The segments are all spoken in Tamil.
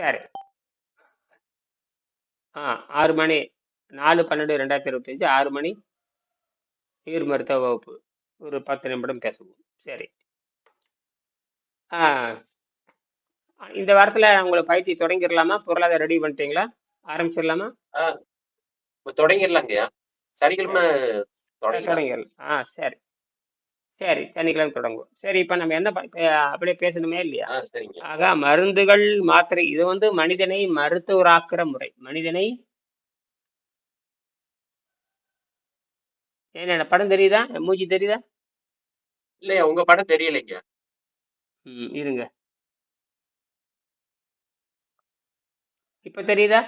சரி. ஆ ஆறு மணி நாலு பன்னெண்டு ரெண்டாயிரத்தி இருபத்தஞ்சு ஆறு மணி நீர் மருத்துவ வகுப்பு. ஒரு பத்து நிமிடம் பேசுவோம். சரி. ஆ இந்த வாரத்தில் உங்களுக்கு பயிற்சி தொடங்கிடலாமா பொருளாதார ரெடி பண்ணிட்டீங்களா? ஆரம்பிச்சிடலாமா தொடங்கிடலாங்கய்யா சனிக்கிழமை தொடங்கிடலாம். ஆ சரி. சரி சனிக்கிழமை தொடங்குவோம். சரி இப்போ நம்ம என்ன அப்படியே பேசணுமே இல்லையா? ஆக மருந்துகள் மாத்திரை இது வந்து மனிதனை மருத்துவராக்குற முறை. மனிதனை என்ன படம் தெரியுதா? மூஞ்சி தெரியுதா? இல்லையா உங்க படம் தெரியலைங்க. ம் இருங்க. இப்ப தெரியுதா?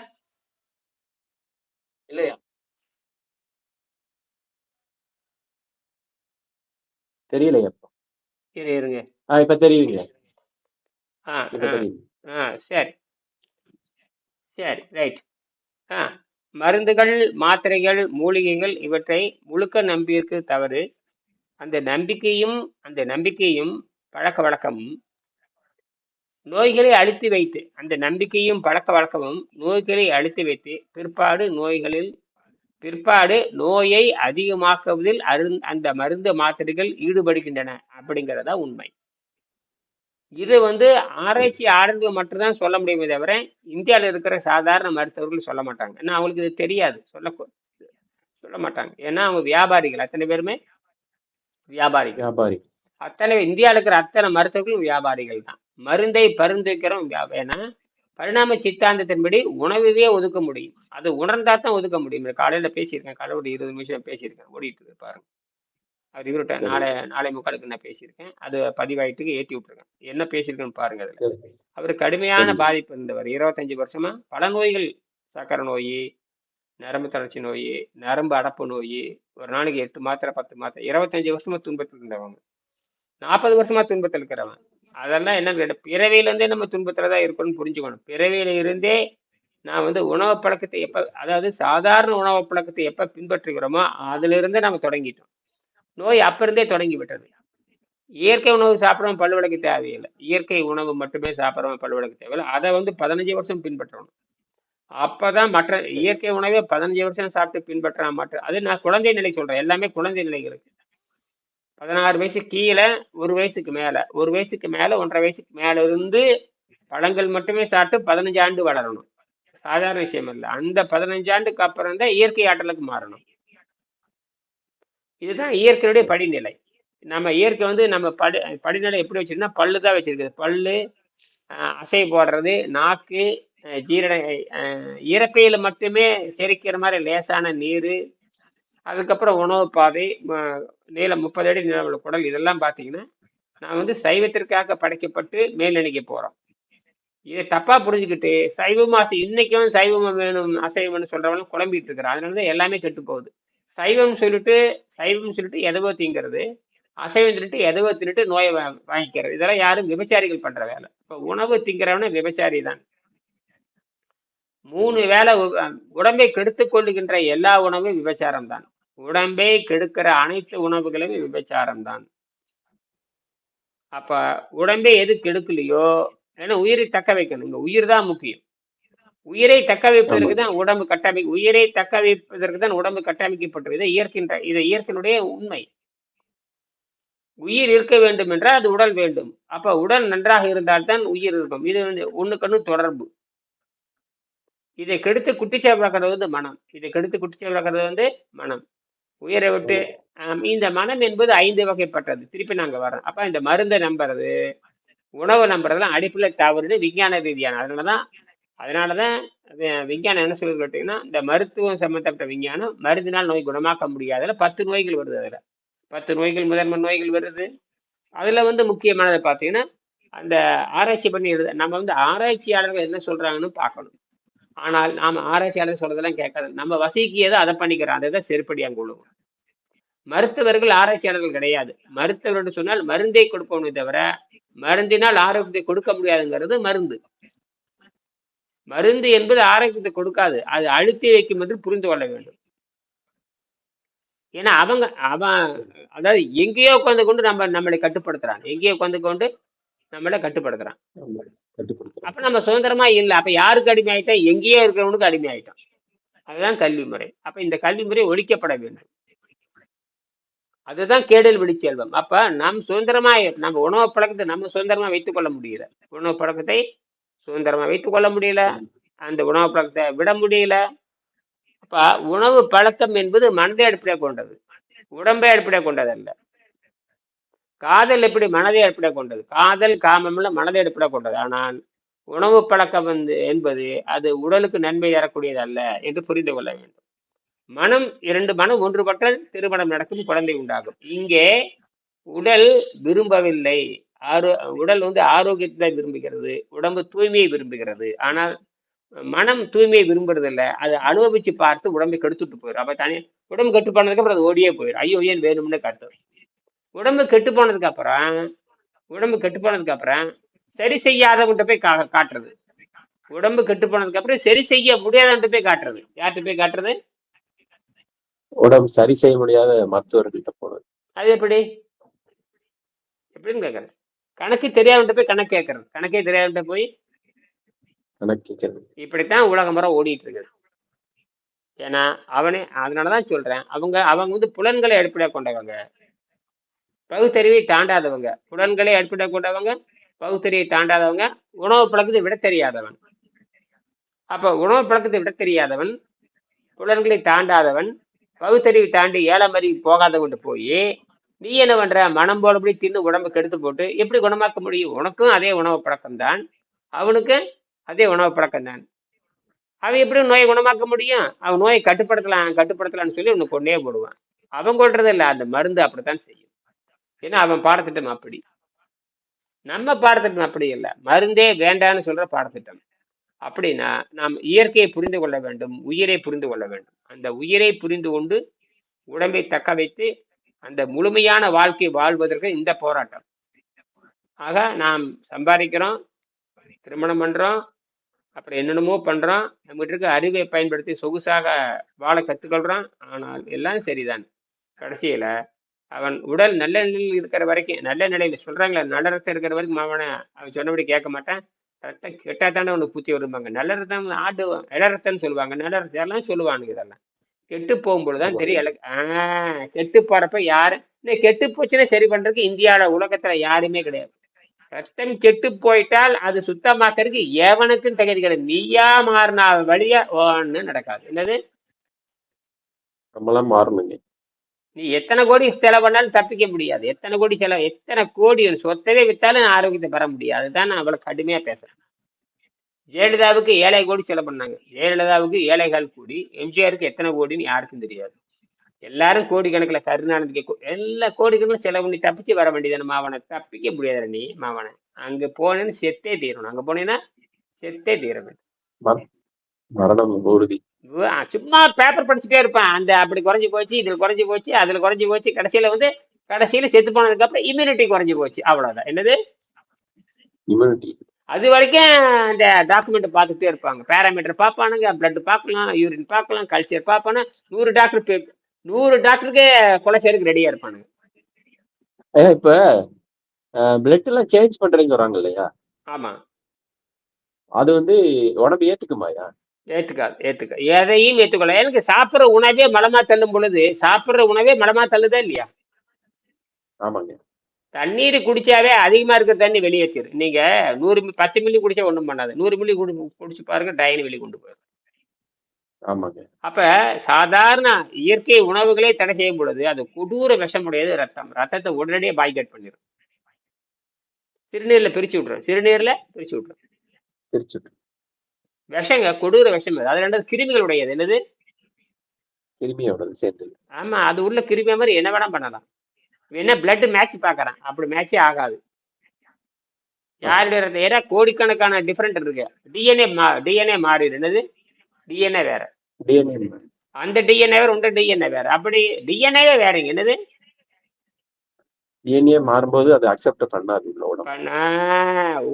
இல்லையா. தெரியலையா இப்போ இரு இருங்க. ஆ இப்ப தெரியுங்க ஆ ஆ சரி. சரி ரைட். ஆ மருந்துகள் மாத்திரைகள் மூலிகைகள் இவற்றை முழுக்க நம்பியிருக்கு தவறு. அந்த நம்பிக்கையும் அந்த நம்பிக்கையும் பழக்க வழக்கமும் நோய்களை அழித்து வைத்து அந்த நம்பிக்கையும் பழக்க வழக்கமும் நோய்களை அழித்து வைத்து பிற்பாடு நோய்களில் பிற்பாடு நோயை அதிகமாக்குவதில் அரு அந்த மருந்து மாத்திரைகள் ஈடுபடுகின்றன அப்படிங்கிறதா உண்மை. இது வந்து ஆராய்ச்சி ஆரம்பி மட்டும்தான் சொல்ல முடியுமே தவிர இந்தியாவில் இருக்கிற சாதாரண மருத்துவர்கள் சொல்ல மாட்டாங்க. ஏன்னா அவங்களுக்கு இது தெரியாது. சொல்ல சொல்ல மாட்டாங்க. ஏன்னா அவங்க வியாபாரிகள். அத்தனை பேருமே வியாபாரிகள். வியாபாரி. அத்தனை இந்தியாவில் இருக்கிற அத்தனை மருத்துவர்களும் வியாபாரிகள் தான். மருந்தை பரிந்துரைக்கிறோம் ஏன்னா பரிணாம சித்தாந்தத்தின்படி உணவையே ஒதுக்க முடியும். அது உணர்ந்தா தான் ஒதுக்க முடியும். காலையில பேசியிருக்கேன். காலையில ஒரு இருபது நிமிஷம் பேசியிருக்கேன். ஓடிட்டு இருக்கு பாருங்க. அது இவர்கிட்ட நாளை நாளை முக்காலுக்கு நான் பேசியிருக்கேன். அது பதிவாயிட்டுக்கு ஏற்றி விட்டுருக்கேன். என்ன பேசியிருக்கேன்னு பாருங்க அதுல. அவர் கடுமையான பாதிப்பு இருந்தவர். இருபத்தஞ்சு வருஷமா பல நோய்கள் சக்கரை நோய் நரம்பு தளர்ச்சி நோய் நரம்பு அடப்பு நோய் ஒரு நாளைக்கு எட்டு மாத்திரை பத்து மாத்திரை இருபத்தஞ்சு வருஷமா துன்பத்தில் இருந்தவங்க நாற்பது வருஷமா துன்பத்தில் இருக்கிறவன் அதெல்லாம் என்ன கேட்ட பிறவியிலேருந்தே நம்ம துன்பத்தில் தான் இருக்கணும்னு புரிஞ்சுக்கணும். பிறவியில இருந்தே நான் வந்து உணவு பழக்கத்தை எப்ப அதாவது சாதாரண உணவு பழக்கத்தை எப்ப பின்பற்றுகிறோமோ அதுல இருந்தே நம்ம தொடங்கிட்டோம். நோய் அப்ப இருந்தே தொடங்கி விட்டது. இயற்கை உணவு சாப்பிட்றவன் பல்வழக்கு தேவையில்லை. இயற்கை உணவு மட்டுமே சாப்பிட்றவன் பல்வழக்கு தேவையில்லை. அதை வந்து பதினஞ்சு வருஷம் பின்பற்றணும். அப்பதான் மற்ற இயற்கை உணவே பதினஞ்சு வருஷம் சாப்பிட்டு பின்பற்றா மற்ற அது நான் குழந்தை நிலை சொல்றேன். எல்லாமே குழந்தை நிலைகளுக்கு. பதினாறு வயசு கீழே ஒரு வயசுக்கு மேல. ஒரு வயசுக்கு மேல ஒன்றரை வயசுக்கு மேல இருந்து பழங்கள் மட்டுமே சாப்பிட்டு பதினஞ்சு ஆண்டு வளரணும். சாதாரண விஷயம் இல்லை. அந்த பதினஞ்சு ஆண்டுக்கு அப்புறம் தான் இயற்கை ஆற்றலுக்கு மாறணும். இதுதான் இயற்கையுடைய படிநிலை. நம்ம இயற்கை வந்து நம்ம படி படிநிலை எப்படி வச்சிருக்கோம்னா பல்லு தான் வச்சிருக்குது. பல்லு அஹ், அசை போடுறது நாக்கு ஜீரண அஹ், மட்டுமே செரிக்கிற மாதிரி லேசான நீர் அதுக்கப்புறம் உணவு பாதை ம- நீளம் முப்பது அடி நிலவுள்ள குடல் இதெல்லாம் பார்த்தீங்கன்னா நான் வந்து சைவத்திற்காக படைக்கப்பட்டு மேலணிக்க போகிறோம் இதை தப்பா புரிஞ்சுக்கிட்டு சைவம் அசை இன்னைக்கும் சைவம் வேணும் அசைவம்னு சொல்றவங்க குழம்பிட்டு இருக்கிறான். அதனால தான் எல்லாமே கெட்டு போகுது. சைவம் சொல்லிட்டு சைவம் சொல்லிட்டு எதவோ தீங்கிறது அசைவம் சொல்லிட்டு எதவோ தின்னுட்டு நோயை வா- வாங்கிக்கிறது. இதெல்லாம் யாரும் விபச்சாரிகள் பண்ற வேலை. இப்போ உணவு திங்கிறவன விபச்சாரி தான். மூணு வேளை உடம்பை கெடுத்து கொள்ளுகின்ற எல்லா உணவும் விபச்சாரம் தான். உடம்பை கெடுக்கிற அனைத்து உணவுகளும் விபச்சாரம் தான் அப்ப உடம்பை எது கெடுக்கலையோ ஏன்னா உயிரை தக்க வைக்கணும். இங்க உயிர் தான் முக்கியம். உயிரை தக்க வைப்பதற்கு தான் உடம்பு கட்டமை உயிரை தக்க வைப்பதற்கு தான் உடம்பு கட்டமைக்கப்பட்டது இதை இயற்கின்ற இது இயற்கையினுடைய உண்மை. உயிர் இருக்க வேண்டும் என்றால் அது உடல் வேண்டும். அப்ப உடல் நன்றாக இருந்தால்தான் உயிர் இருக்கும். இது வந்து ஒண்ணுக்கொண்ணு தொடர்பு. இதை கெடுத்து குட்டிச்சை பார்க்கறது வந்து மனம். இதை கெடுத்து குட்டிச்சை பார்க்கறது வந்து மனம். உயிரை விட்டு இந்த மனம் என்பது ஐந்து வகைப்பட்டது. திருப்பி நாங்க வரோம் அப்ப இந்த மருந்தை நம்புறது உணவு நம்புறதுலாம் அடிப்புல தவறுது விஞ்ஞான ரீதியான. அதனாலதான் அதனாலதான் விஞ்ஞானம் என்ன சொல்லுது கேட்டீங்கன்னா இந்த மருத்துவம் சம்பந்தப்பட்ட விஞ்ஞானம் மருந்தினால் நோய் குணமாக்க முடியாதுல பத்து நோய்கள் வருது அதுல. பத்து நோய்கள் முதன்மை நோய்கள் வருது. அதுல வந்து முக்கியமானதை பார்த்தீங்கன்னா அந்த ஆராய்ச்சி பண்ணி எழுத நம்ம வந்து ஆராய்ச்சியாளர்கள் என்ன சொல்றாங்கன்னு பார்க்கணும். ஆனால் நாம ஆராய்ச்சியாளர் சொல்றதெல்லாம் கேட்காது. நம்ம வசிக்கியதை அதை பண்ணிக்கிறோம் அதை தான் செருப்படி அங்க விழுவும் மருத்துவர்கள் ஆராய்ச்சியாளர்கள் கிடையாது. மருத்துவர்கள் சொன்னால் மருந்தை கொடுப்போமே தவிர மருந்தினால் ஆரோக்கியத்தை கொடுக்க முடியாதுங்கிறது மருந்து. மருந்து என்பது ஆரோக்கியத்தை கொடுக்காது. அது அழுத்தி வைக்கும் என்று புரிந்து கொள்ள வேண்டும். ஏன்னா அவங்க அவன் அதாவது எங்கேயோ உட்காந்து கொண்டு நம்ம நம்மளை கட்டுப்படுத்துறான் எங்கேயோ உட்காந்து கொண்டு நம்மளை கட்டுப்படுத்துறான். அப்ப நம்ம சுதந்திரமா இல்லை. அப்ப யாருக்கு அடிமை ஆயிட்டோம் எங்கேயோ இருக்கிறவனுக்கு அடிமை ஆயிட்டோம் அதுதான் கல்வி முறை. அப்ப இந்த கல்வி முறை ஒழிக்கப்பட வேண்டும். அதுதான் கேடல் விழிச்செல்வம் அப்ப நம் சுதந்திரமா நம்ம உணவு பழக்கத்தை நம்ம சுதந்திரமா வைத்துக் கொள்ள முடியல. உணவு பழக்கத்தை சுதந்திரமா வைத்துக் கொள்ள முடியல. அந்த உணவு பழக்கத்தை விட முடியல. அப்ப உணவு பழக்கம் என்பது மனதை அடிப்படையாக கொண்டது. உடம்பை அடிப்படையாக கொண்டது அல்ல காதல் எப்படி மனதை அடிப்படையாக கொண்டது? காதல் காமம்ல மனதை அடிப்படையாக கொண்டது. ஆனால் உணவு பழக்கம் வந்து என்பது அது உடலுக்கு நன்மை தரக்கூடியது அல்ல என்று புரிந்து கொள்ள வேண்டும். மனம் இரண்டு மனம் ஒன்றுபட்டால் திருமணம் நடக்கும் குழந்தை உண்டாகும். இங்கே உடல் விரும்பவில்லை. ஆரோ உடல் வந்து ஆரோக்கியத்தை விரும்புகிறது. உடம்பு தூய்மையை விரும்புகிறது. ஆனால் மனம் தூய்மையை விரும்புறது இல்லை அது அனுபவிச்சு பார்த்து உடம்பை கெடுத்துட்டு போயிடும் அப்ப தனி உடம்பு கெட்டு போனதுக்கு அப்புறம் அது ஓடியே போயிடும் ஐயோ ஏன் வேணும்னு கட்டும் உடம்பு கெட்டு போனதுக்கு அப்புறம் உடம்பு கெட்டு போனதுக்கு அப்புறம் சரி செய்யாதவன்கிட்ட போய் கா காட்டுறது. உடம்பு கெட்டு போனதுக்கு அப்புறம் சரி செய்ய முடியாதவன்ட்டு போய் காட்டுறது. யார்கிட்ட போய் காட்டுறது? உடம்பு சரி செய்ய முடியாத மருத்துவர்கிட்ட போனது. அது எப்படி? எப்படின்னு கேட்கறது கணக்கு தெரியாதவன்கிட்ட போய் கணக்கு கேட்கறது கணக்கே தெரியாதவன்கிட்ட போய் கணக்கு கேட்கறது இப்படித்தான் உலகம் முறை ஓடிட்டு இருக்குது ஏன்னா அவனே அதனாலதான் சொல்றேன். அவங்க அவங்க வந்து புலன்களை அடிப்படையாக கொண்டவங்க. பகுத்தறிவை தாண்டாதவங்க. புலன்களை அடிப்படையாக கொண்டவங்க பகுத்தறிவை தாண்டாதவங்க உணவு பழக்கத்தை விட தெரியாதவன். அப்ப உணவு பழக்கத்தை விட தெரியாதவன் புலன்களை தாண்டாதவன் பகுத்தறிவு தாண்டி போகாத கொண்டு போய் நீ என்ன பண்ற? மனம் போலபடி தின்னு உடம்பு கெடுத்து போட்டு எப்படி குணமாக்க முடியும்? உனக்கும் அதே உணவு பழக்கம் தான் அவனுக்கு அதே உணவு பழக்கம் தான் அவன் எப்படி நோயை குணமாக்க முடியும்? அவன் நோயை கட்டுப்படுத்தலாம் கட்டுப்படுத்தலாம்னு சொல்லி உன்னை கொண்டே போடுவான். அவன் கொள்றது இல்லை அந்த மருந்து அப்படித்தான் செய்யும். ஏன்னா அவன் பாடத்திட்டம் அப்படி. நம்ம பாடத்திட்டம் அப்படி இல்லை. மருந்தே வேண்டான்னு சொல்ற பாடத்திட்டம். அப்படின்னா நாம் இயற்கையை புரிந்து கொள்ள வேண்டும் உயிரை புரிந்து கொள்ள வேண்டும். அந்த உயிரை புரிந்து கொண்டு உடம்பை தக்க வைத்து அந்த முழுமையான வாழ்க்கை வாழ்வதற்கு இந்த போராட்டம். ஆக நாம் சம்பாதிக்கிறோம் திருமணம் பண்றோம் அப்புறம் என்னென்னமோ பண்றோம் நம்மகிட்ட இருக்க அறிவை பயன்படுத்தி சொகுசாக வாழ கத்துக்கொள்றான் ஆனால் எல்லாம் சரிதான். கடைசியில அவன் உடல் நல்ல நிலையில் இருக்கிற வரைக்கும் நல்ல நிலையில சொல்றாங்களே நல்ல ரத்தம் இருக்கிற வரைக்கும் அவனை அவன் சொன்னபடி கேட்க மாட்டான். ரத்தம் கெட்டா தானே அவனுக்கு பூச்சி வரும்பாங்க. நல்ல ரத்தம் ஆடு இள ரத்தம்னு சொல்லுவாங்க. நல்ல ரத்தம் சொல்லுவானுங்க இதெல்லாம். கெட்டு போகும்பொழுதுதான் தெரியும். ஆஹ் கெட்டு போறப்ப யாரு? இந்த கெட்டு போச்சுன்னா சரி பண்றதுக்கு இந்தியாவோட உலகத்துல யாருமே கிடையாது. ரத்தம் கெட்டு போயிட்டால் அது சுத்தமாக்கறதுக்கு எவனுக்கும் தகுதி கிடையாது. நீயா மாறினா வழியா ஒண்ணு நடக்காது. என்னது? நம்மளாம் மாறணுங்க. நீ எத்தனை கோடி செலவு பண்ணாலும் தப்பிக்க முடியாது. எத்தனை கோடி செலவு எத்தனை கோடி சொத்தவே வித்தாலும் நான் ஆரோக்கியத்தை பெற முடியாது. அதுதான் நான் அவ்வளவு கடுமையா பேசுறேன். ஜெயலலிதாவுக்கு ஏழை கோடி செலவு பண்ணாங்க. ஜெயலலிதாவுக்கு ஏழைகள் கோடி எம்ஜிஆருக்கு எத்தனை கோடின்னு யாருக்கும் தெரியாது. எல்லாரும் கோடிக்கணக்கில் கருணாநிதிக்கு கோ- எல்லா கோடிக்கணக்கில் செலவு பண்ணி தப்பிச்சு வர வேண்டியதானே மாவனை தப்பிக்க முடியாது நீ மாவனை அங்க போனேன்னு செத்தே தீரணும். அங்க போனேன்னா செத்தே தீரணும். மரணம் உறுதி வ- சும்மா பேப்பர் படிச்சுட்டே இருப்பான் அந்த அப்படி குறைஞ்சு போச்சு இதுல குறைஞ்சு போச்சு அதுல குறைஞ்சு போச்சு கடைசியில வந்து கடைசியில செத்து போனதுக்கு அப்புறம் இம்யூனிட்டி குறைஞ்சு போச்சு. அவ்வளவுதான். என்னது? இம்யூனிட்டி அது வரைக்கும் அந்த டாக்குமெண்ட் பார்த்துட்டே இருப்பாங்க. பேராமீட்டர் பார்ப்பானுங்க பிளட் பார்க்கலாம் யூரின் பார்க்கலாம் கல்ச்சர் பார்ப்பானு நூறு டாக்டர் நூறு டாக்டருக்கு கொலை செய்யறதுக்கு ரெடியா இருப்பானுங்க. ஏன் இப்ப பிளட் எல்லாம் சேஞ்ச் பண்றேன்னு சொல்றாங்க இல்லையா? ஆமா. அது வந்து உடம்பு ஏத்துக்குமாயா? ஏத்துக்காது ஏத்துக்க எதையும் ஏத்துக்கொள்ள எனக்கு சாப்பிடுற உணவே மலமா தள்ளும் பொழுது சாப்பிடுற உணவே மலமா தள்ளுதா இல்லையா? ஆமாங்க. தண்ணீர் குடிச்சாவே அதிகமா இருக்கிற தண்ணி வெளியேற்றிரு நீங்க நூறு பத்து மில்லி குடிச்சா ஒண்ணும் பண்ணாது. நூறு மில்லி குடி குடிச்சு பாருங்க டயன் வெளியே கொண்டு போயிடும். ஆமாங்க. அப்ப சாதாரண இயற்கை உணவுகளே தடை செய்யும் பொழுது அது கொடூர விஷமுடையது ரத்தம். ரத்தத்தை உடனடியே பாய்கட் பண்ணிடும் சிறுநீர்ல பிரிச்சு விட்டுரும். சிறுநீர்ல பிரிச்சு விட்டுரும். பிரிச்சு விஷங்க கொடூர விஷம் அது. ரெண்டாவது கிருமிகள் உடையது என்னது? கிருமியோட சேர்ந்து. ஆமா அது உள்ள கிருமி மாதிரி என்ன வேணா பண்ணலாம். என்ன பிளட் மேட்ச் பாக்குறான் அப்படி மேட்சே ஆகாது. யாருடைய ஏன்னா கோடிக்கணக்கான டிஃபரெண்ட் இருக்கு. டிஎன்ஏ டிஎன்ஏ மாறிடு. என்னது? டிஎன்ஏ வேற. டிஎன்ஏ அந்த டிஎன்ஏ வேற உண்ட டிஎன்ஏ வேற. அப்படி டிஎன்ஏவே வேறங்க. என்னது? டிஎன்ஏ மாறும்போது அது அக்செப்ட் பண்ணாது பண்ணா,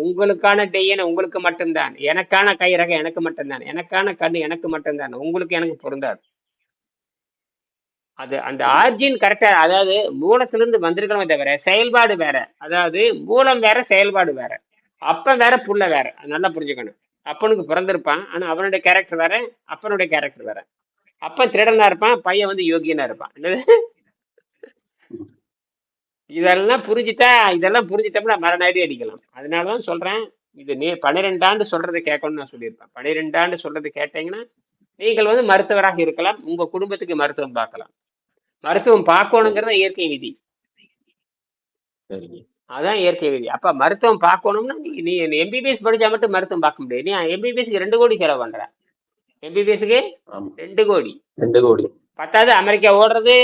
உங்களுக்கான டிஎன்ஏ உங்களுக்கு மட்டும்தான். எனக்கான கை ரகம் எனக்கு மட்டும்தான். எனக்கான கண்ணு எனக்கு மட்டும்தான். உங்களுக்கு எனக்கு பொருந்தாது. அது அந்த ஆர்ஜின் கரெக்டா அதாவது மூலத்திலிருந்து வந்திருக்கணுமே தவிர செயல்பாடு வேற. அதாவது மூலம் வேற செயல்பாடு வேற. அப்பன் வேற புள்ள வேற. அது நல்லா புரிஞ்சுக்கணும். அப்பனுக்கு பிறந்திருப்பான் ஆனா அவனுடைய கேரக்டர் வேற அப்பனுடைய கேரக்டர் வேற. அப்பன் திருடனா இருப்பான் பையன் வந்து யோகியனா இருப்பான். என்னது? இதெல்லாம் புரிஞ்சுட்டா இதெல்லாம் புரிஞ்சுட்டோம்னா மரணாடி அடிக்கலாம். அதனாலதான் சொல்றேன் இது நீ பன்னிரெண்டு ஆண்டு சொல்றதை கேட்கணும்னு நான் சொல்லியிருப்பேன். பன்னிரெண்டு ஆண்டு சொல்றது கேட்டீங்கன்னா நீங்கள் வந்து மருத்துவராக இருக்கலாம் உங்க குடும்பத்துக்கு மருத்துவம் பார்க்கலாம். மருத்துவம் பார்க்கணுங்கிறது இயற்கை விதி. சரிங்க. அதான் இயற்கை விதி. அப்ப மருத்துவம் பார்க்கணும்னா நீ நீ எம்பிபிஎஸ் படிச்சா மட்டும் மருத்துவம் பார்க்க முடியாது. நீ எம்பிபிஎஸ்க்கு ரெண்டு கோடி செலவு பண்ற. எம்பிபிஎஸ்க்கு ஆமா. ரெண்டு கோடி. ரெண்டு கோடி. பத்தாவது அமெரிக்கா ஓடுறது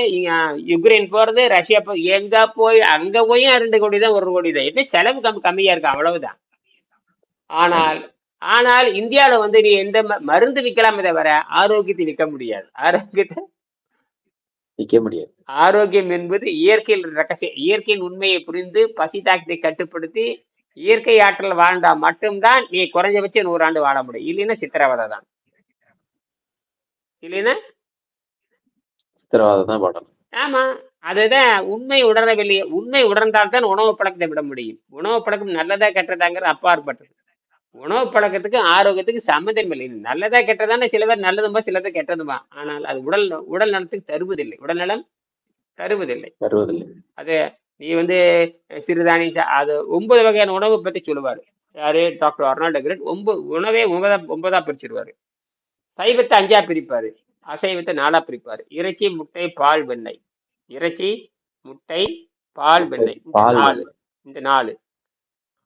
யுக்ரைன் போறது ரஷ்யா போ எங்க போய் அங்க போய் ரெண்டு கோடி தான் ஒரு கோடி தான். என்ன செலவு கம்மி கம்மியா இருக்கு அவ்வளவுதான். ஆனால் ஆனால் இந்தியாவில் வந்து நீ எந்த மருந்து விற்கலாமே தவிர ஆரோக்கியத்தை விற்க முடியாது. ஆரோக்கியத்தை நிக்க முடியாது. ஆரோக்கியம் என்பது இயற்கையில் ரகசிய இயற்கையின் உண்மையை புரிந்து பசி தாக்கத்தை கட்டுப்படுத்தி இயற்கை ஆற்றல் வாழ்ந்தா மட்டும்தான் நீ குறைஞ்சபட்சம் நூறாண்டு வாழ முடியும். இல்லைன்னா சித்திரவதை தான். இல்லைன்னா சித்திரவாதம் தான் படணும். ஆமா அதுதான் உண்மை உணரவில்லை. உண்மை உணர்ந்தால்தான் உணவு பழக்கத்தை விட முடியும். உணவு பழக்கம் நல்லதா கெட்டதாங்கிறது அப்பாற்பட்டது உணவு பழக்கத்துக்கு ஆரோக்கியத்துக்கு சம்மந்தம் இல்லை. நல்லதா கெட்டதானே சில பேர் நல்லதுமா சிலது கெட்டதுமா. ஆனால் அது உடல் உடல் நலத்துக்கு தருவதில்லை. உடல் நலம் தருவதில்லை. தருவதில்லை. அது நீ வந்து சிறுதானியம் அது ஒன்பது வகையான உணவு பத்தி சொல்லுவாரு. யாரு? டாக்டர் அர்னால்டு கிரெட் ஒன்பது உணவே ஒன்பதா ஒன்பதா பிரிச்சிருவாரு. சைவத்தை அஞ்சா பிரிப்பாரு. அசைவத்தை நாலா பிரிப்பாரு. இறைச்சி முட்டை பால் வெண்ணெய். இறைச்சி முட்டை பால் வெண்ணெய். இந்த பால் நாலு. இந்த நாலு.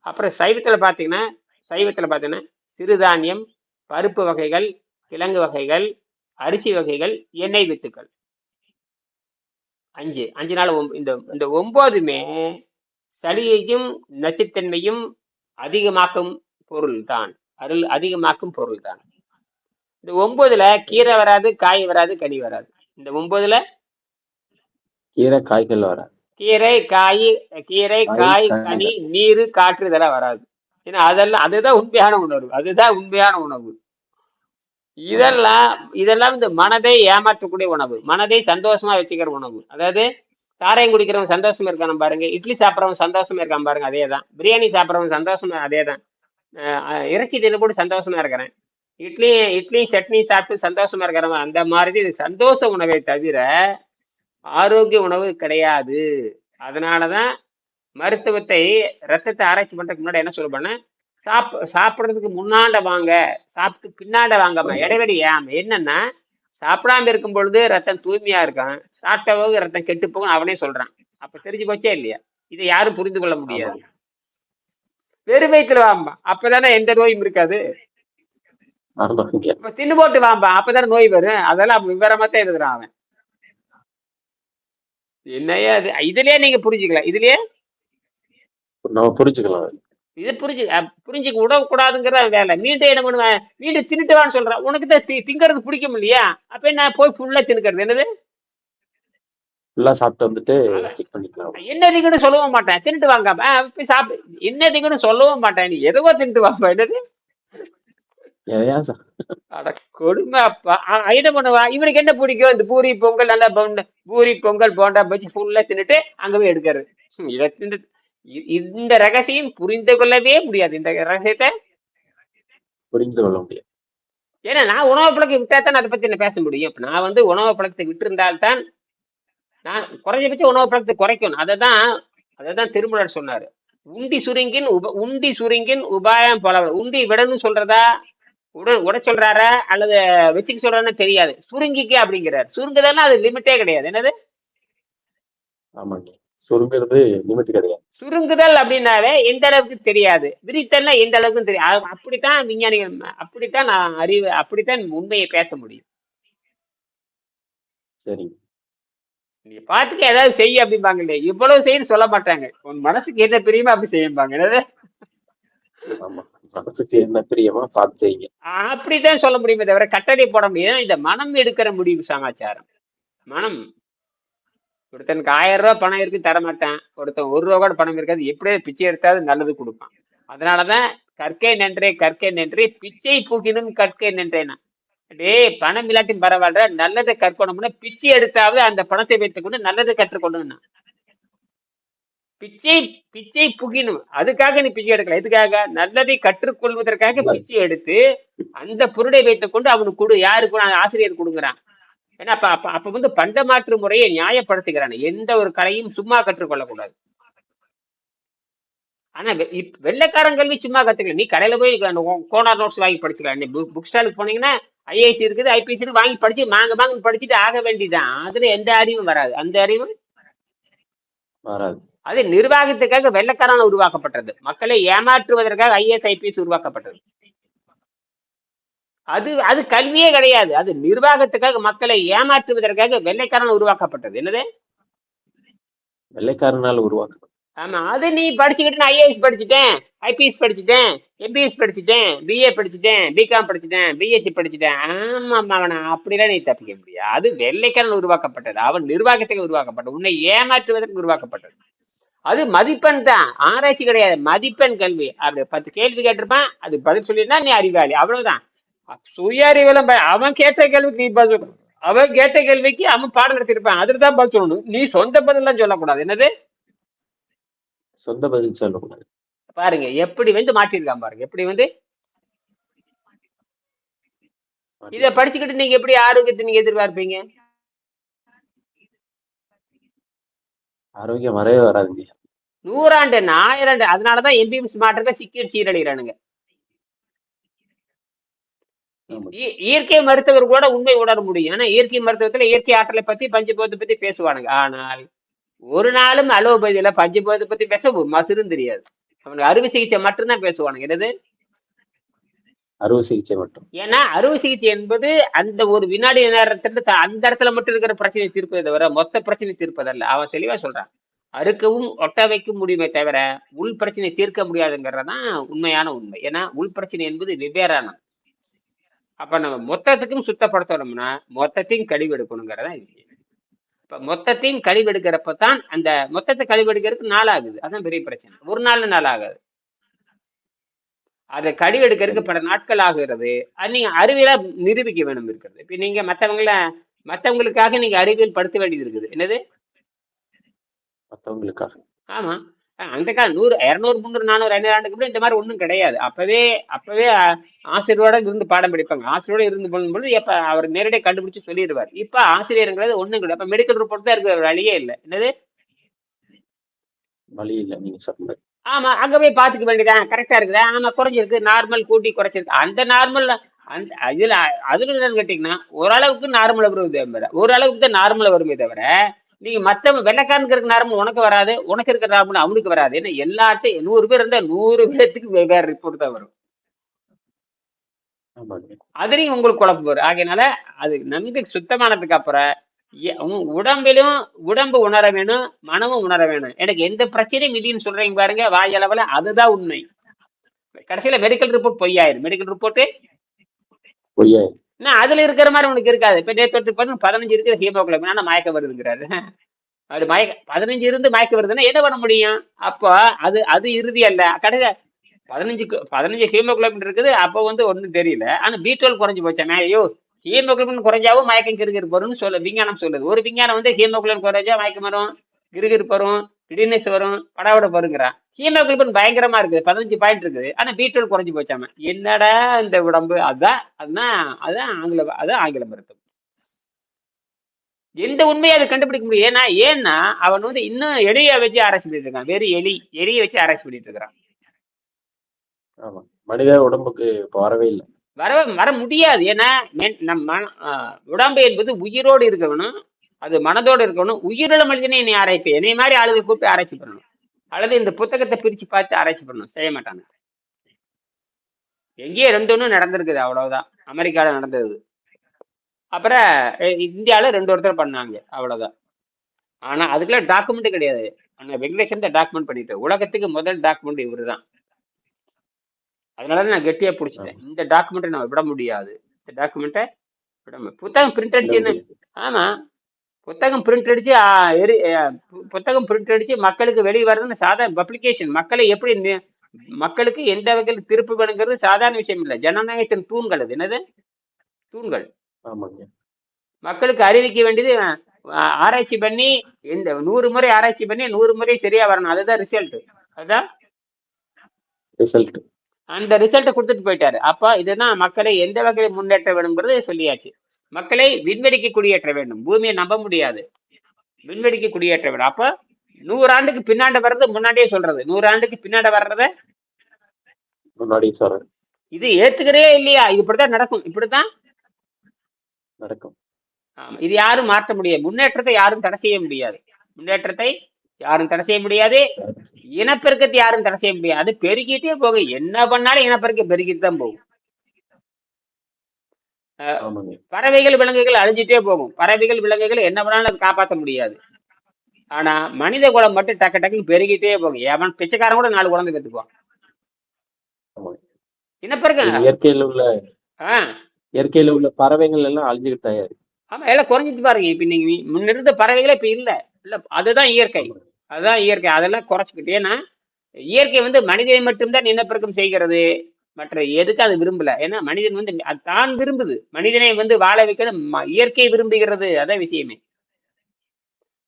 அப்புறம் சைவத்துல பாத்தீங்கன்னா சைவத்துல பாத்தீங்கன்னா சிறுதானியம் பருப்பு வகைகள் கிழங்கு வகைகள் அரிசி வகைகள் எண்ணெய் வித்துக்கள். அஞ்சு. அஞ்சு நாள் ஒம்ப- இந்த இந்த ஒன்பதுமே சளியையும் நச்சுத்தன்மையும் அதிகமாக்கும் பொருள் தான் அருள் அதிகமாக்கும் பொருள் தான் இந்த ஒன்பதுல கீரை வராது காய் வராது கனி வராது. இந்த ஒன்பதுல கீரை காய்கள் வர கீரை காய் கீரை காய். கனி நீர் காற்று இதெல்லாம் வராது. ஏன்னா அதெல்லாம் அதுதான் உண்மையான உணர்வு அதுதான் உண்மையான உணவு. இதெல்லாம் இதெல்லாம் இந்த மனதை ஏமாற்றக்கூடிய உணவு. மனதை சந்தோஷமா வச்சுக்கிற உணவு. அதாவது சாராயம் குடிக்கிறவன் சந்தோஷமா இருக்கான் பாருங்க. இட்லி சாப்பிட்றவன் சந்தோஷமா இருக்கான் பாருங்க அதே தான் பிரியாணி சாப்பிட்றவன் சந்தோஷமா அதே தான் இறைச்சி தின்னு கூட சந்தோஷமா இருக்கிறேன். இட்லி இட்லி சட்னி சாப்பிட்டு சந்தோஷமா இருக்கிறவன் அந்த மாதிரி இது சந்தோஷ உணவை தவிர ஆரோக்கிய உணவு கிடையாது. அதனாலதான் மருத்துவத்தை ரத்தத்தை ஆராய்ச்சி பண்றதுக்கு முன்னாடி என்ன சொல்லுவேன்னா சாப் சாப்பிட்றதுக்கு முன்னாண்ட வாங்க சாப்பிட்டு பின்னாண்ட வாங்காம இடைவெளி ஏன்? என்னன்னா சாப்பிடாம இருக்கும் பொழுது ரத்தம் தூய்மையா இருக்கான். சாப்பிட்ட போது ரத்தம் கெட்டு போகும் அவனே சொல்றான். அப்ப தெரிஞ்சு போச்சே இல்லையா? இதை யாரும் புரிந்து கொள்ள முடியாது. வெறும் வயிற்றுல வாம்பா அப்பதானே எந்த நோயும் இருக்காது. தின்னு போட்டு வாம்பா அப்பதானே நோய் வரும். அதெல்லாம் விவரமா தான் எழுதுறான் அவன். என்னையா அது இதுலயே நீங்க புரிஞ்சுக்கலாம் இதுலயே? நம்ம புரிஞ்சுக்கலாம். இது புரிஞ்சு புரிஞ்சுக்க விடக்கூடாதுங்கிற வேலை. மீண்டும் என்ன பண்ணுவேன்? மீண்டும் தின்னுட்டுவான்னு சொல்றேன். உனக்கு தான் திங்கிறது பிடிக்கும் இல்லையா? அப்ப என்ன போய் ஃபுல்லா தின்னுக்கிறது? என்னது? ஃபுல்லா சாப்பிட்டு வந்துட்டு செக் பண்ணிக்கலாம். என்னதுக்குன்னு சொல்லவும் மாட்டேன். தின்னுட்டு வாங்க. போய் சாப்பிடு. என்னதுக்குன்னு சொல்லவும் மாட்டேன். நீ எதுவோ தின்னுட்டு வாப்பா. என்னது? எதையா அட கொடுமை அப்பா என்ன பண்ணுவா இவனுக்கு என்ன பிடிக்கும்? இந்த பூரி பொங்கல் நல்லா பூரி பொங்கல் போண்டா வச்சு ஃபுல்லா தின்னுட்டு அங்க போய் எடுக்கிறது. ஹம், இதை தின்னு இ- இந்த ரகசியம் புரிந்து கொள்ளவே முடியாது. இந்த ரகசியத்தை புரிந்து கொள்ள முடியாது. ஏன்னா நான் உணவு பழக்கம் விட்டா தான் அதை பத்தி நான் பேச முடியும்? இப்ப நான் வந்து உணவு பழக்கத்தை விட்டிருந்தால்தான் நான் குறைஞ்சபட்ச உணவு பழக்கத்தை குறைக்கணும். அதை தான் அதை தான் திருமலர் சொன்னாரு. உண்டி சுருங்கின் உப உண்டி சுருங்கின் உபாயம் போல உண்டி விடணும்னு சொல்றதா? உட உட சொல்றாரா அல்லது வச்சுக்க சொல்றாருன்னு தெரியாது. சுருங்கிக்க அப்படிங்கிறார். சுருங்குதெல்லாம் அது லிமிட்டே கிடையாது. என்னது? ஆமாங்க சுருங்கிறது லிமிட் கிடையாது. சுருங்குதல் அப்படின்னாவே எந்த அளவுக்கு தெரியாது. விரித்தல்னா எந்த அளவுக்கு தெரியும் அ- அப்படித்தான் விஞ்ஞானிகள் அப்படித்தான் நான் அறிவு அப்படித்தான் உண்மையை பேச முடியும். சரிங்க நீ பாத்துக்க ஏதாவது செய்ய அப்படிம்பாங்க இல்லையா? இவ்வளவு செய்யன்னு சொல்ல மாட்டாங்க. உன் மனசுக்கு என்ன பிரியுமோ அப்படி செய்யும்பாங்க. என்னது? ஆமா. மனசுக்கு என்ன பிரியமா பார்த்து செய்யுங்க. அப்படித்தான் சொல்ல முடியுமே தவிர கட்டளை போட முடியாது. இந்த மனம் எடுக்கிற முடிவு சமாச்சாரம். மனம். ஒருத்தனுக்கு ஆயிரம் ரூபாய் பணம் இருக்கு தர மாட்டேன் ஒருத்தன் ஒரு ரூபா கூட பணம் இருக்காது. எப்படியே பிச்சை எடுத்தாவது நல்லது கொடுப்பான். அதனாலதான் கற்கை நன்றே கற்கை நன்றே பிச்சை பூக்கினும் கற்கை நன்றேனா டேய் பணம் இல்லாட்டியும் பரவாயில்ல. நல்லதை கற்கணும்னா பிச்சை எடுத்தாவது அந்த பணத்தை வைத்துக்கொண்டு நல்லதை கற்றுக்கொள்ளுங்கண்ணா பிச்சை பிச்சை புகினும் அதுக்காக நீ பிச்சை எடுக்கல. எதுக்காக? நல்லதை கற்றுக்கொள்வதற்காக பிச்சை எடுத்து அந்த பொருளை வைத்துக் கொண்டு அவனுக்கு கொடு. யாருக்கு ஆசிரியர் கொடுக்குறான். ஏன்னா அப்ப அப்ப அப்ப வந்து பண்டமாற்று முறையை நியாயப்படுத்துகிறான். எந்த ஒரு கலையும் சும்மா கற்றுக்கொள்ளக்கூடாது. ஆனா வெள்ளைக்காரன் கல்வி சும்மா கத்துக்கல. நீ கடையில போய் கோனார் நோட்ஸ் வாங்கி படிச்சுக்கலாம். நீ புக் ஸ்டாலுக்கு போனீங்கன்னா ஐஏஎஸ் இருக்குது ஐபிஎஸ் இருக்கு வாங்கி படிச்சு மாங்க மாங்க படிச்சுட்டு ஆக வேண்டியதுதான் அதுல எந்த அறிவும் வராது. அந்த அறிவு வராது. அது நிர்வாகத்துக்காக வெள்ளைக்காரன் உருவாக்கப்பட்டது. மக்களை ஏமாற்றுவதற்காக ஐஏஎஸ் ஐபிஎஸ் உருவாக்கப்பட்டது. அது அது கல்வியே கிடையாது. அது நிர்வாகத்துக்காக மக்களை ஏமாற்றுவதற்காக வெள்ளைக்காரன் உருவாக்கப்பட்டது. என்னது? வெள்ளைக்காரனால் உருவாக்கப்படும் ஆமா. அது நீ படிச்சுக்கிட்டு நான் ஐஏஎஸ் படிச்சுட்டேன். ஐபிஎஸ் படிச்சுட்டேன். எம்பிஎஸ் படிச்சுட்டேன். பிஏ படிச்சுட்டேன். பிகாம் படிச்சுட்டேன். பிஎஸ்சி படிச்சுட்டேன். ஆமா அவனை. அப்படிலாம் நீ தப்பிக்க முடியாது. அது வெள்ளைக்காரன் உருவாக்கப்பட்டது. அவன் நிர்வாகத்துக்கு உருவாக்கப்பட்டது. உன்னை ஏமாற்றுவதற்கு உருவாக்கப்பட்டது. அது மதிப்பெண் தான். ஆராய்ச்சி கிடையாது. மதிப்பெண் கல்வி. அப்படி பத்து கேள்வி கேட்டிருப்பான். அது பதில் சொல்லினா நீ அறிவாளி. அவ்வளவுதான். சுய அறிவெல்லாம் அவன் கேட்ட கேள்விக்கு நீ பதில். அவன் கேட்ட கேள்விக்கு அவன் பாடம் நடத்திருப்பான் அதுக்கு தான் பதில் சொல்லணும். நீ சொந்த பதிலாம் சொல்லக்கூடாது. என்னது? சொந்த பதில் சொல்லக்கூடாது. பாருங்க எப்படி வந்து மாட்டிருக்கான் பாருங்க. எப்படி வந்து? இத படிச்சுக்கிட்டு நீங்க எப்படி ஆரோக்கியத்தை நீங்க எதிர்பார்ப்பீங்க? ஆரோக்கியம் வரவே வராதுங்க. நூறாண்டு ஆயிரம் அதனாலதான் எம்பிஎம்ஸ் மாற்றத்தை சிக்கி சீரழிகிறானுங்க இயற்கை மருத்துவர் கூட உண்மை உணர முடியும். ஆனா இயற்கை மருத்துவத்துல இயற்கை ஆற்றலை பத்தி பஞ்சபோதத்தை பத்தி பேசுவானுங்க. ஆனால் ஒரு நாளும் அலோபதியில பஞ்சபோதத்தை பத்தி பேச ஒரு மசுரும் தெரியாது. அவனுக்கு அறுவை சிகிச்சை மட்டும்தான் பேசுவானுங்க. என்னது? அறுவை சிகிச்சை மட்டும். ஏன்னா அறுவை சிகிச்சை என்பது அந்த ஒரு வினாடி நேரத்துல அந்த இடத்துல மட்டும் இருக்கிற பிரச்சனை தீர்ப்பதை தவிர மொத்த பிரச்சனை தீர்ப்பதல்ல. அவன் தெளிவா சொல்றான். அறுக்கவும் ஒட்ட வைக்க முடியுமே தவிர உள் பிரச்சனை தீர்க்க முடியாதுங்கிறதான் உண்மையான உண்மை. ஏன்னா உள் பிரச்சனை என்பது வெவ்வேறானது. அப்ப நம்ம மொத்தத்துக்கும் சுத்தப்படுத்தணும்னா மொத்தத்தையும் கழிவெடுக்கணுங்கிறதா விஷயம் இப்ப மொத்தத்தையும் கழிவெடுக்கிறப்ப தான் அந்த மொத்தத்தை கழிவெடுக்கிறதுக்கு நாள் ஆகுது அதான் பெரிய பிரச்சனை. ஒரு நாள்ல நாள் ஆகாது அதை கழிவு எடுக்கிறதுக்கு பல நாட்கள் ஆகுறது அது நீங்க அறிவியலா நிரூபிக்க வேணும் இருக்கிறது. இப்ப நீங்க மத்தவங்கள மத்தவங்களுக்காக நீங்க அறிவியல் படுத்த வேண்டியது இருக்குது. என்னது? மற்றவங்களுக்காக ஆமா. அந்த காலம் நூறு இருநூறு முந்நூறு நானூறு ஐநூறு ஆண்டுக்கு முன்னாடி இந்த மாதிரி ஒண்ணும் கிடையாது. அப்பவே அப்பவே ஆசிரியரோட இருந்து பாடம் படிப்பாங்க. ஆசிரியரோட இருந்து பண்ணும்போது எப்ப அவர் நேரடியாக கண்டுபிடிச்சு சொல்லிடுவார் இப்ப ஆசிரியருங்கிறது ஒண்ணும் கிடையாது. அப்ப மெடிக்கல் ரிப்போர்ட் தான் இருக்கிற வழியே இல்லை. என்னது? வழி இல்லை நீங்க சொன்னது ஆமா அங்க போய் பாத்துக்க வேண்டியதான் கரெக்டா இருக்குதா? ஆமா குறைஞ்சிருக்கு. நார்மல் கூட்டி குறைச்சிருக்கு. அந்த நார்மல் அந்த இதுல அதுல என்னன்னு கேட்டீங்கன்னா ஓரளவுக்கு நார்மல் வருமே தவிர ஓரளவுக்கு தான் நார்மல் வருமே தவிர நீங்க மத்த வெள்ளக்காரனுக்கு இருக்க நார்மல் உனக்கு வராது உனக்கு இருக்கிற நார்மல் அவனுக்கு வராது. ஏன்னா எல்லாத்தையும் நூறு பேர் இருந்தா நூறு பேர்த்துக்கு வெவ்வேறு ரிப்போர்ட் தான் வரும். அதுலயும் உங்களுக்கு குழப்பம் வரும். ஆகையினால அது நன்கு சுத்தமானதுக்கு அப்புறம் உடம்பிலும் உடம்பு உணர வேணும் மனமும் உணர வேணும். எனக்கு எந்த பிரச்சனையும் இல்லைன்னு சொல்றீங்க பாருங்க வாயளவுல அதுதான் உண்மை. கடைசியில மெடிக்கல் ரிப்போர்ட் பொய்யாயிரும். மெடிக்கல் ரிப்போர்ட் பொய்யா என்ன அதுல இருக்கிற மாதிரி உனக்கு இருக்காது. இப்ப நேற்று ஒருத்தர் பார்த்தா பதினஞ்சு இருக்கிற ஹீமோகுளோபின் ஆனா மயக்க வருதுங்கிறாரு. அது மயக்க பதினஞ்சு இருந்து மயக்க வருதுன்னா என்ன பண்ண முடியும்? அப்போ அது அது இறுதி அல்ல. கடைசி பதினஞ்சு பதினஞ்சு ஹீமோகுளோபின் இருக்குது. அப்போ வந்து ஒன்றும் தெரியல. ஆனா பி டுவெல் குறைஞ்சு போச்சானே ஐயோ ஹீமோகுளோபின் குறைஞ்சாவும் மயக்கம் கிருகிரு வரும்னு சொல்ல விஞ்ஞானம் சொல்லுது. ஒரு விஞ்ஞானம் வந்து ஹீமோகுளோபின் குறைஞ்சா மயக்கம் வரும். கிருகிருப்பு வரும் கிடினஸ் வரும் படவிட வருங்கிறான் ஹீமோகுளோபின் பயங்கரமா இருக்குது. பதினஞ்சு பாயிண்ட் இருக்குது. ஆனா பி டுவெல் குறைஞ்சு போச்சாம? என்னடா இந்த உடம்பு? அதான் அதான் அதான் ஆங்கில அதான் ஆங்கில மருத்துவம். எந்த உண்மையை அதை கண்டுபிடிக்க முடியும்? ஏன்னா ஏன்னா அவன் வந்து இன்னும் எலியை வச்சு ஆராய்ச்சி பண்ணிட்டு இருக்கான். வெறும் எலி எலியை வச்சு ஆராய்ச்சி பண்ணிட்டு இருக்கிறான். ஆமா. மனித உடம்புக்கு வரவே இல்லை. வர வர முடியாது. ஏன்னா நம் உடம்பு என்பது உயிரோடு இருக்கணும் அது மனதோடு இருக்கணும். உயிருள்ள மனிதனை நீ ஆராய்ப்ப என்னை மாதிரி ஆளுகள் கூப்பிட்டு ஆராய்ச்சி பண்ணணும் அல்லது இந்த புத்தகத்தை பிரிச்சு பார்த்து ஆராய்ச்சி பண்ணணும் செய்ய மாட்டாங்க. எங்கேயோ ரெண்டு ஒன்றும் நடந்திருக்குது. அவ்வளவுதான். அமெரிக்கால நடந்தது. அப்புறம் அஹ் இந்தியால ரெண்டு ஒருத்தர் பண்ணாங்க. அவ்வளவுதான். ஆனா அதுக்கெல்லாம் டாக்குமெண்ட் கிடையாது. ஆனா வெங்கடேசன் தான் டாக்குமெண்ட் பண்ணிட்டு உலகத்துக்கு முதல் டாக்குமெண்ட் இவருதான். அதனால தான் நான் கெட்டியா பிடிச்சிட்டேன். இந்த டாக்குமெண்ட்டை நம்ம விட முடியாது. இந்த டாக்குமெண்ட்டை விட. புத்தகம் பிரிண்ட் அடிச்சு என்ன? ஆமா. புத்தகம் பிரிண்ட் அடிச்சு எரி- புத்தகம் பிரிண்ட் அடிச்சு மக்களுக்கு வெளியே வர்றதுன்னு சாதாரண பப்ளிகேஷன் மக்களை எப்படி மக்களுக்கு எந்த வகையில் திருப்பு வேணுங்கிறது சாதாரண விஷயம் இல்லை. ஜனநாயகத்தின் தூண்கள் அது. என்னது? தூண்கள். மக்களுக்கு அறிவிக்க வேண்டியது ஆராய்ச்சி பண்ணி இந்த நூறு முறை ஆராய்ச்சி பண்ணி நூறு முறை சரியா வரணும். அதுதான் ரிசல்ட் அதான் ரிசல்ட் அந்த ரிசல்ட்டை கொடுத்துட்டு போயிட்டாரு. அப்ப இதுதான் மக்களை எந்த வகையில் முன்னேற்ற வேணுங்கிறது சொல்லியாச்சு. மக்களை விண்வெளிக்கு குடியேற்ற வேண்டும். பூமியை நம்ப முடியாது. விண்வெளிக்கு குடியேற்ற வேண்டும். அப்ப நூறாண்டுக்கு பின்னாடி வர்றது முன்னாடியே சொல்றது. நூறாண்டுக்கு பின்னாடி வர்றத முன்னாடி சொல்றேன். இது ஏத்துக்கிறே இல்லையா? இது இப்படித்தான் நடக்கும். இப்படித்தான்? நடக்கும். ஆமா. இது யாரும் மாற்ற முடியாது. முன்னேற்றத்தை யாரும் தடை செய்ய முடியாது. முன்னேற்றத்தை யாரும் தடை செய்ய முடியாது. இனப்பெருக்கத்தை யாரும் தடை செய்ய முடியாது. அது பெருகிட்டே போகும். என்ன பண்ணாலும் இனப்பெருக்கம் பெருகிட்டு தான் போகும். பறவைகள் விலங்குகள் அழிஞ்சிட்டே போகும். பறவைகள் விலங்குகள் என்ன பண்ணாலும் அது காப்பாற்ற முடியாது. ஆனா மனித குலம் மட்டும் டக்கு டக்குன்னு பெருகிட்டே போகும். எவன் பிச்சைக்காரன் கூட நாலு குழந்தை பெற்றுக்குவான் இனப்பெருக்கம் இயற்கையில உள்ள இயற்கையில உள்ள பறவைகள் எல்லாம் அழிஞ்சுக்கிட்டு தான் இருக்கு ஆமா எல்லாம் குறைஞ்சிட்டு பாருங்க. இப்ப நீங்க முன்னிருந்த பறவைகளே இப்ப இல்ல. இல்ல அதுதான் இயற்கை. அதுதான் இயற்கை. அதெல்லாம் குறைச்சிக்கிட்டு ஏன்னா இயற்கை வந்து மனிதனை மட்டும்தான் இனப்பெருக்கம் செய்கிறது. மற்ற எதுக்கு அது விரும்பல? ஏன்னா மனிதன் வந்து தான் விரும்புது. மனிதனை வந்து வாழ வைக்கிறது ம- இயற்கை விரும்புகிறது அதான் விஷயமே.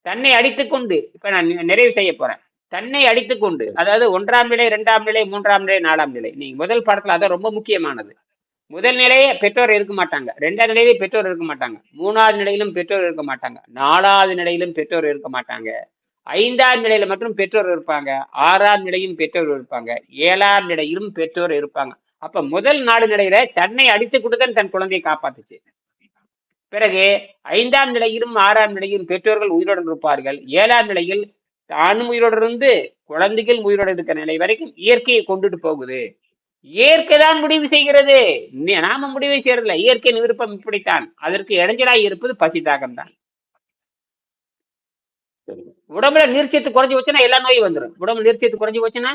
தன்னை அடித்துக்கொண்டு இப்ப நான் நிறைவு செய்ய போறேன். தன்னை அடித்துக்கொண்டு அதாவது ஒன்றாம் நிலை இரண்டாம் நிலை மூன்றாம் நிலை நாலாம் நிலை. நீங்க முதல் பாடத்துல அதான் ரொம்ப முக்கியமானது. முதல் நிலையே பெற்றோர் இருக்க மாட்டாங்க. ரெண்டாவது நிலையிலே பெற்றோர் இருக்க மாட்டாங்க. மூணாவது நிலையிலும் பெற்றோர் இருக்க மாட்டாங்க. நாலாவது நிலையிலும் பெற்றோர் இருக்க மாட்டாங்க. ஐந்தாம் நிலையில மட்டும் பெற்றோர் இருப்பாங்க. ஆறாம் நிலையும் பெற்றோர் இருப்பாங்க. ஏழாம் நிலையிலும் பெற்றோர் இருப்பாங்க. அப்ப முதல் நாடு நிலையில தன்னை அடித்து கொடுத்தன் தன் குழந்தையை காப்பாத்துச்சு. பிறகு ஐந்தாம் நிலையிலும் ஆறாம் நிலையிலும் பெற்றோர்கள் உயிரோடு இருப்பார்கள். ஏழாம் நிலையில் தானும் உயிரோடு இருந்து குழந்தைகள் உயிரோடு இருக்கிற நிலை வரைக்கும் இயற்கையை கொண்டுட்டு போகுது. இயற்கை தான் முடிவு செய்கிறது. நாம முடிவு செய்யறதில்ல. இயற்கையின் விருப்பம் இப்படித்தான். அதற்கு இடைஞ்சலாய் இருப்பது பசி தாகம் தான் சரிங்க. உடம்புல நீர்ச்சத்து குறைஞ்சு போச்சுன்னா எல்லா நோயும் வந்துடும் உடம்புல நீர்ச்சத்து குறைஞ்சு போச்சுன்னா?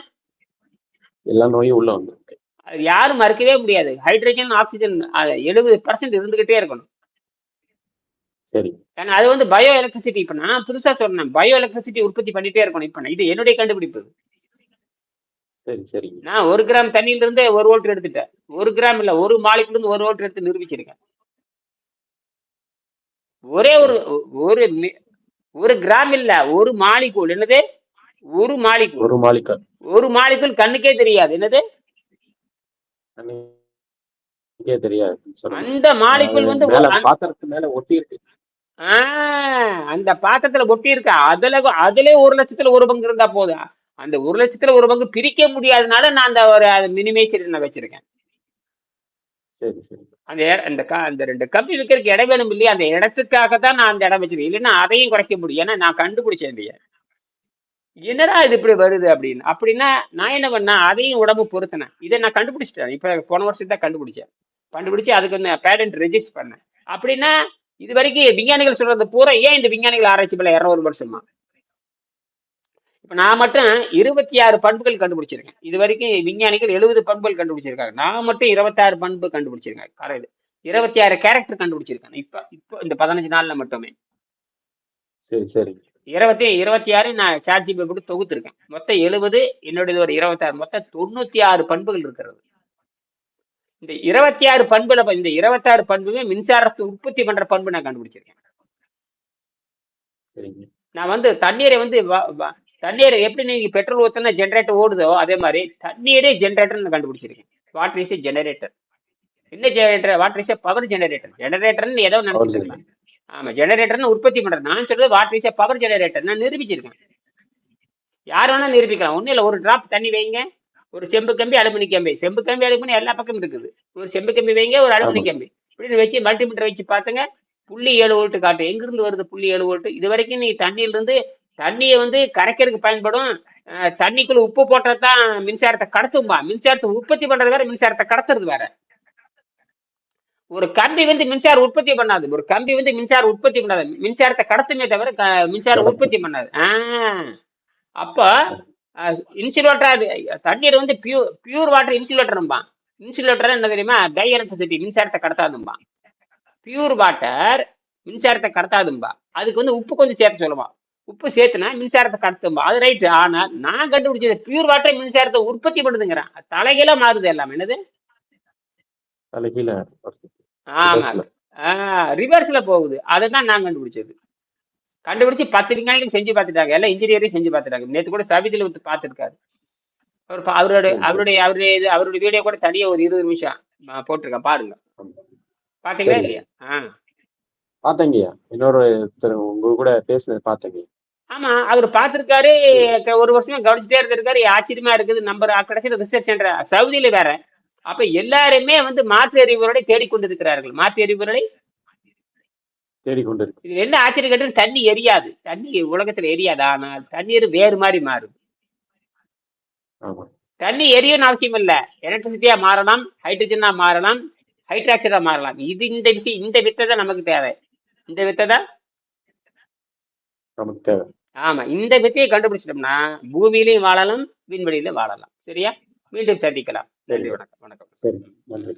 எல்லா நோயும் உள்ள வந்துருக்கு அது யாரும் மறுக்கவே முடியாது. ஹைட்ரஜன் ஆக்சிஜன் எழுபது பர்சன்ட் இருந்துகிட்டே இருக்கணும். சரி. ஏன்னா அது வந்து பயோ எலக்ட்ரிசிட்டி இப்ப நான் புதுசா சொன்னேன். பயோ எலக்ட்ரிசிட்டி உற்பத்தி பண்ணிட்டே இருக்கணும். இப்ப இது என்னுடைய கண்டுபிடிப்பு. சரி சரிங்க நான் ஒரு கிராம் தண்ணியில இருந்து ஒரு வோல்ட் எடுத்துட்டேன். ஒரு கிராம் இல்ல ஒரு மாலிக்குள்ள இருந்து ஒரு வோல்ட் எடுத்து நிரூபிச்சிருக்கேன். ஒரே ஒரு ஒரு ஒரு கிராம் இல்ல ஒரு மாலிகூல். என்னது? ஒரு மாலிகூல். ஒரு மாலிக்கா ஒரு மாலிகூல் கண்ணுக்கே தெரியாது. என்னது? தெரியாது. அந்த மாலிகூல் வந்து பாத்திரத்து மேல ஒட்டி இருக்கு. ஆஹ் அந்த பாத்திரத்துல ஒட்டி இருக்க? அதுல அதுல ஒரு லட்சத்துல ஒரு பங்கு இருந்தா போதும். அந்த ஒரு லட்சத்துல ஒரு பங்கு பிரிக்க முடியாதனால நான் அந்த ஒரு மினிமேச்சர் நான் வச்சிருக்கேன். சரி சரி. அந்த இட- அந்த க- அந்த ரெண்டு கம்பி வைக்கிறதுக்கு இடம் வேணும் இல்லையா? அந்த இடத்துக்காக தான் நான் அந்த இடம் வச்சிருக்கேன். இல்லைன்னா அதையும் குறைக்க முடியும். ஏன்னா நான் கண்டுபிடிச்சேன் இல்லையா என்னடா இது இப்படி வருது அப்படின்னு. அப்படின்னா நான் என்ன பண்ணேன்? அதையும் உடம்பு பொருத்தினேன். இதை நான் கண்டுபிடிச்சிட்டேன். இப்ப போன வருஷம் தான் கண்டுபிடிச்சேன். கண்டுபிடிச்சு அதுக்கு வந்து பேடன்ட் ரெஜிஸ்டர் பண்ணேன். அப்படின்னா இது வரைக்கும் விஞ்ஞானிகள் சொல்றது பூரா ஏன் இந்த விஞ்ஞானிகள் ஆராய்ச்சி பண்ணல? இரநூறு வருஷமா. இப்ப நான் மட்டும் இருபத்தி ஆறு பண்புகள் கண்டுபிடிச்சிருக்கேன். இது வரைக்கும் விஞ்ஞானிகள் எழுபது பண்புகள் கண்டுபிடிச்சிருக்காங்க. நான் மட்டும் இருபத்தாறு பண்பு கண்டுபிடிச்சிருக்கேன். கரெக்ட் இருபத்தி ஆறு கேரக்டர் கண்டுபிடிச்சிருக்கேன். இப்ப இப்போ இந்த பதினஞ்சு நாள்ல மட்டுமே. சரி சரி. இருபத்தி இருபத்தி ஆறு நான் சாட் ஜிபி போட்டு தொகுத்திருக்கேன். மொத்தம் எழுபது என்னுடையது ஒரு இருபத்தாறு மொத்தம் தொண்ணூத்தி ஆறு பண்புகள் இருக்கிறது. இந்த இருபத்தி ஆறு பண்புல இந்த இருபத்தாறு பண்புமே மின்சாரத்தை உற்பத்தி பண்ற பண்பு நான் கண்டுபிடிச்சிருக்கேன். நான் வந்து தண்ணீரை வந்து தண்ணீரை எப்படி நீங்க பெட்ரோல் ஊத்தினா ஜென்ரேட்டர் ஓடுதோ அதே மாதிரி தண்ணீரே ஜென்ரேட்டர் நான் கண்டுபிடிச்சிருக்கேன். வாட்டர் இஸ் ஜெனரேட்டர் என்ன generator water is power generator ஜெனரேட்டர்னு ஏதோ நினைச்சிருக்கலாம் ஆமா ஜெனரேட்டர்னு உற்பத்தி பண்றது நான் சொல்றது வாட்டர் இஸ் பவர் ஜெனரேட்டர் நான் நிரூபிச்சிருக்கேன். யார் வேணா நிரூபிக்கலாம். ஒண்ணும் இல்ல ஒரு டிராப் தண்ணி வைங்க. ஒரு செம்பு கம்பி அலுமினி கம்பி. செம்பு கம்பி அலுமினி எல்லா பக்கமும் இருக்குது. ஒரு செம்பு கம்பி வைங்க ஒரு அலுமினி. கம்பி. இப்படின்னு வச்சு மல்டிமீட்டர் வச்சு பாத்துங்க புள்ளி ஏழு வோல்ட் காட்டு. எங்கிருந்து வருது புள்ளி ஏழு வோல்ட் இது வரைக்கும் நீ தண்ணியில இருந்து தண்ணியை வந்து கரைக்கிறதுக்கு பயன்படும். தண்ணிக்குள்ள உப்பு போட்டதான் மின்சாரத்தை கடத்தும்பா. மின்சாரத்தை உற்பத்தி பண்றது வேற மின்சாரத்தை கடத்துறது வேற. ஒரு கம்பி வந்து மின்சார உற்பத்தி பண்ணாது. ஒரு கம்பி வந்து மின்சார உற்பத்தி பண்ணாது. மின்சாரத்தை கடத்துமே தவிர க- மின்சார கடத்தும். உற்பத்தி பண்ணாது. ஆஹ் அப்ப இன்சுலேட்டர் தண்ணீர் வந்து பியூர் பியூர் வாட்டர் இன்சுலேட்டர்ம்பா. இன்சுலேட்டர் என்ன தெரியுமா? டை எலக்ட்ரிசிட்டி மின்சாரத்தை கடத்தாதும்பா. பியூர் வாட்டர் மின்சாரத்தை கடத்தாதும்பா. அதுக்கு வந்து உப்பு கொஞ்சம் சேர்த்து சொல்லுவான் உப்பு சேர்த்துனா மின்சாரத்தை கடத்தும்பா அது ரைட்டு ஆனா நான் கண்டுபிடிச்சது பியூர் வாட்டர் மின்சாரத்தை உற்பத்தி பண்ணுதுங்கிறேன். தலைகீழ மாறுது எல்லாம். என்னது? தலைகீழ. ஆமா ரிவர்ஸ்ல போகுது. அதை தான் நான் கண்டுபிடிச்சது. கண்டுபிடிச்சு பத்து விஞ்ஞானிகள் செஞ்சு பார்த்துட்டாங்க. எல்லாம் இன்ஜினியரையும் செஞ்சு பார்த்துட்டாங்க. நேற்று கூட சவிதியில் விட்டு பார்த்துருக்காரு. அவர் அவரோட. அவருடைய அவருடைய இது அவருடைய வீடியோ கூட தனியாக ஒரு இருபது நிமிஷம் போட்டிருக்கேன். பாருங்க. பாத்தீங்களா சரி. இல்லையா? ஆ. பார்த்தேங்கய்யா. இன்னொரு உங்க கூட பேசுனது பார்த்தேங்க ஆமா அவர் பார்த்திருக்காரு ஒரு வருஷமா கவனிச்சுட்டே இருந்திருக்காரு. ஆச்சரியமா இருக்குது. நம்பர் கடைசியில் ரிசர்ச் சென்டர் சவுதியில வேற. அப்ப எல்லாருமே வந்து மாற்று அறிவுரை தேடிக்கொண்டிருக்கிறார்கள். மாற்று அறிவுரை? தேடிக்கொண்டு இருக்கு இது என்ன ஆச்சரியம் கேட்டு தண்ணி எரியாது. தண்ணி உலகத்துல எரியாது. ஆனால் தண்ணீர் வேறு மாதிரி மாறும். தண்ணி எரியும்னு அவசியம் இல்ல. எலக்ட்ரிசிட்டியா மாறலாம் ஹைட்ரஜனா மாறலாம் ஹைட்ராக்சைடா மாறலாம். இது இந்த விஷயம் இந்த வித்தை தான் நமக்கு தேவை. இந்த வித்தை தான் நமக்கு தேவை. ஆமா இந்த வித்தையை கண்டுபிடிச்சிட்டோம்னா பூமியிலையும் வாழலாம் விண்வெளியிலும் வாழலாம். சரியா? மீண்டும் சந்திக்கலாம். நன்றி வணக்கம் வணக்கம். சரி நன்றி.